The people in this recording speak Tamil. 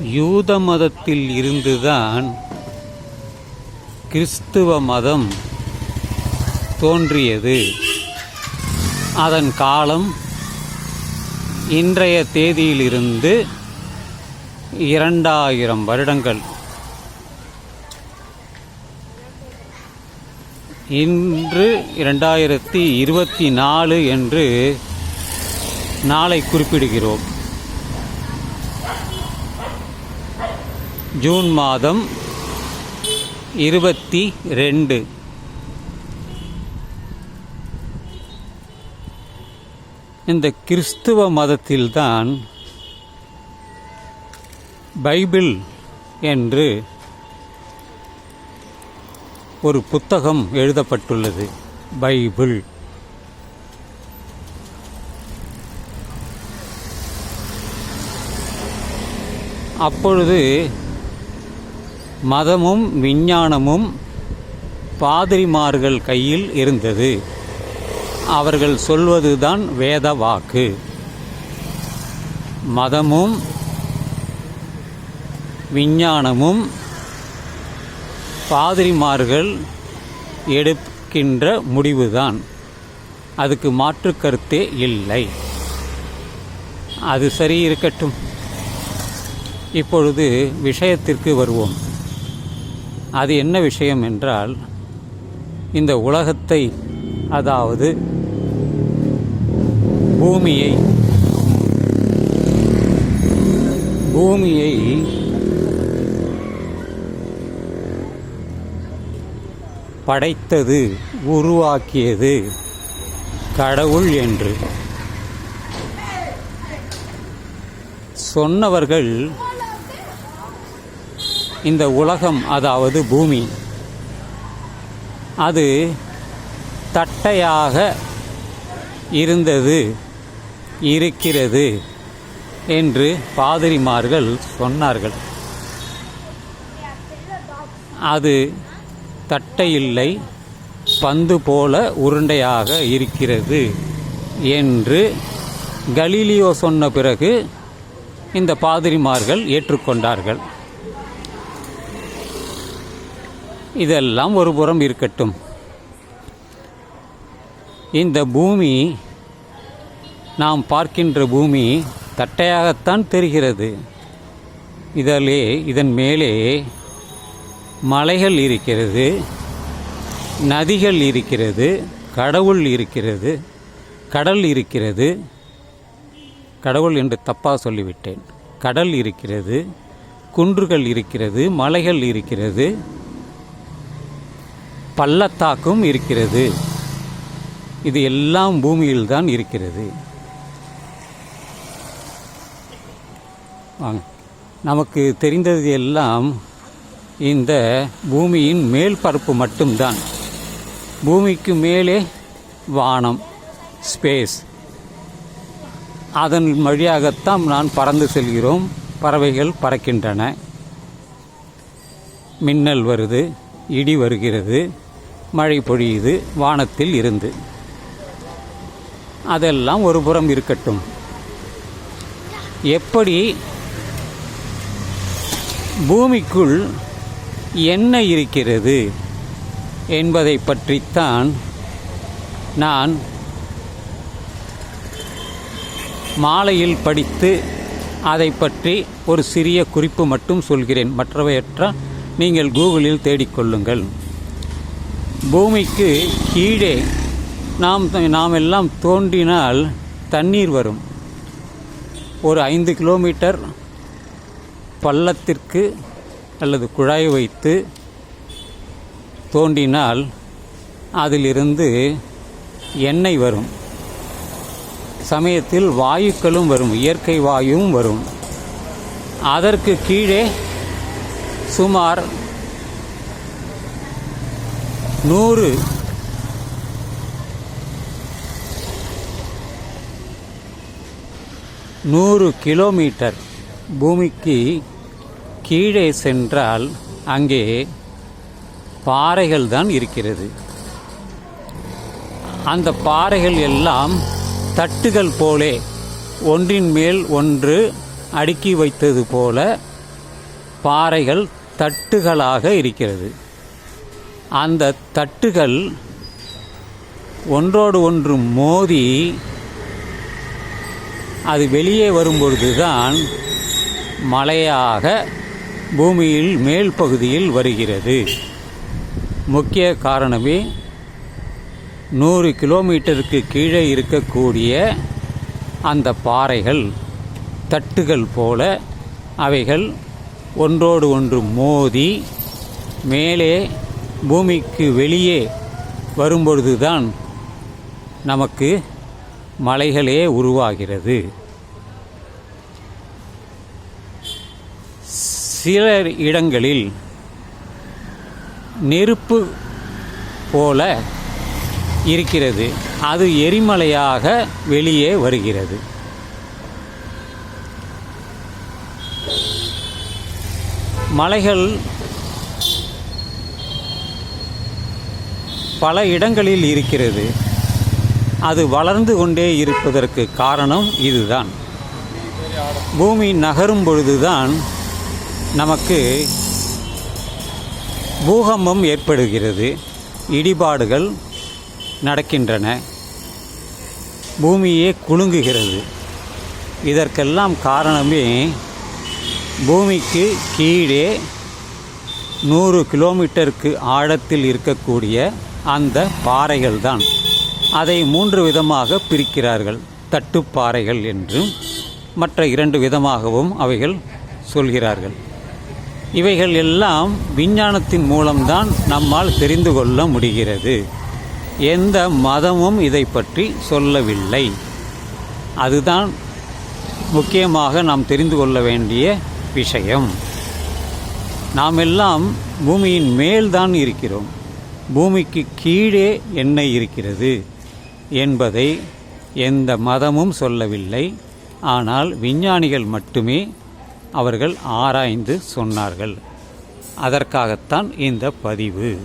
யூத மதத்தில் இருந்துதான் கிறிஸ்துவ மதம் தோன்றியது. அதன் காலம் இன்றைய தேதியிலிருந்து இரண்டாயிரம் வருடங்கள். இன்று இரண்டாயிரத்தி இருபத்தி நாலு என்று நாளை குறிப்பிடுகிறோம். ஜூன் மாதம் இருபத்தி ரெண்டு. இந்த கிறிஸ்துவ மதத்தில்தான் பைபிள் என்று ஒரு புத்தகம் எழுதப்பட்டுள்ளது. பைபிள். அப்பொழுது மதமும் விஞ்ஞானமும் பாதிரிமார்கள் கையில் இருந்தது. அவர்கள் சொல்வதுதான் வேத வாக்கு. மதமும் விஞ்ஞானமும் பாதிரிமார்கள் எடுக்கின்ற முடிவுதான். அதுக்கு மாற்று கருத்தே இல்லை. அது சரி இருக்கட்டும். இப்பொழுது விஷயத்திற்கு வருவோம். அது என்ன விஷயம் என்றால் இந்த உலகத்தை அதாவது பூமியை பூமியை படைத்தது உருவாக்கியது கடவுள் என்று. சொன்னவர்கள் இந்த உலகம் அதாவது பூமி அது தட்டையாக இருந்தது இருக்கிறது என்று பாதிரிமார்கள் சொன்னார்கள். அது தட்டையில்லை பந்து போல உருண்டையாக இருக்கிறது என்று கலீலியோ சொன்ன பிறகு இந்த பாதிரிமார்கள் ஏற்றுக்கொண்டார்கள். இதெல்லாம் ஒரு புறம் இருக்கட்டும். இந்த பூமி நாம் பார்க்கின்ற பூமி தட்டையாகத்தான் தெரிகிறது. இதிலே இதன் மேலே மலைகள் இருக்கிறது நதிகள் இருக்கிறது கடவுள் இருக்கிறது கடல் இருக்கிறது. கடவுள் என்று தப்பாக சொல்லிவிட்டேன். கடல் இருக்கிறது குன்றுகள் இருக்கிறது மலைகள் இருக்கிறது. பள்ளத்தாக்கும் இருக்கிறது. இது எல்லாம் பூமியில்தான் இருக்கிறது. வாங்க. நமக்கு தெரிந்தது எல்லாம் இந்த பூமியின் மேல் பரப்பு மட்டும்தான். பூமிக்கு மேலே வானம் ஸ்பேஸ் அதன் வழியாகத்தான் நான் பறந்து செல்கிறோம். பறவைகள் பறக்கின்றன. மின்னல் வருது இடி வருகிறது. மழை பொழியுது வானத்தில் இருந்து. அதெல்லாம் ஒரு புறம் இருக்கட்டும். எப்படி பூமிக்குள் என்ன இருக்கிறது என்பதை பற்றித்தான் நான் மாலையில் படித்து அதை பற்றி ஒரு சிறிய குறிப்பு மட்டும் சொல்கிறேன். மற்றவையற்ற நீங்கள் கூகுளில் தேடிக்கொள்ளுங்கள். பூமிக்கு கீழே நாம் நாம் எல்லாம் தோன்றினால் தண்ணீர் வரும். ஒரு ஐந்து கிலோமீட்டர் பள்ளத்திற்கு அல்லது குழாய் வைத்து தோண்டினால் அதிலிருந்து எண்ணெய் வரும். சமயத்தில் வாயுக்களும் வரும் இயற்கை வாயுவும் வரும். அதற்கு கீழே சுமார் நூறு. நூறு கிலோமீட்டர் பூமிக்கு கீழே சென்றால் அங்கே பாறைகள் தான் இருக்கிறது. அந்த பாறைகள் எல்லாம் தட்டுகள் போலே ஒன்றின் மேல் ஒன்று அடுக்கி வைத்தது போல பாறைகள் தட்டுகளாக இருக்கிறது. அந்த தட்டுகள் ஒன்றோடு ஒன்று மோதி அது வெளியே வரும்பொழுதுதான் மழையாக பூமியில் மேல் பகுதியில் வருகிறது. முக்கிய காரணமே நூறு கிலோமீட்டருக்கு கீழே இருக்கக்கூடிய அந்த பாறைகள் தட்டுகள் போல அவைகள் ஒன்றோடு ஒன்று மோதி மேலே பூமிக்கு வெளியே வரும்பொழுதுதான் நமக்கு மலைகளே உருவாகிறது. சில இடங்களில் நெருப்பு போல இருக்கிறது. அது எரிமலையாக வெளியே வருகிறது. மலைகள் பல இடங்களில் இருக்கிறது. அது வளர்ந்து கொண்டே இருப்பதற்கு காரணம் இதுதான். பூமி நகரும் பொழுதுதான் நமக்கு பூகம்பம் ஏற்படுகிறது. இடிபாடுகள் நடக்கின்றன. பூமியே குலுங்குகிறது. இதற்கெல்லாம் காரணமே பூமிக்கு கீழே நூறு கிலோமீட்டருக்கு ஆழத்தில் இருக்கக்கூடிய அந்த பாறைகள் தான் அதை மூன்று விதமாக பிரிக்கிறார்கள். தட்டுப்பாறைகள் என்றும் மற்ற இரண்டு விதமாகவும் அவைகள் சொல்கிறார்கள். இவைகள் எல்லாம் விஞ்ஞானத்தின் மூலம்தான் நம்மால் தெரிந்து கொள்ள முடிகிறது. எந்த மதமும் இதை பற்றி சொல்லவில்லை. அதுதான் முக்கியமாக நாம் தெரிந்து கொள்ள வேண்டிய விஷயம். நாம் எல்லாம் பூமியின் மேல்தான் இருக்கிறோம். பூமிக்கு கீழே என்ன இருக்கிறது என்பதை எந்த மதமும் சொல்லவில்லை. ஆனால் விஞ்ஞானிகள் மட்டுமே அவர்கள் ஆராய்ந்து சொன்னார்கள். அதற்காகத்தான் இந்த பதிவு.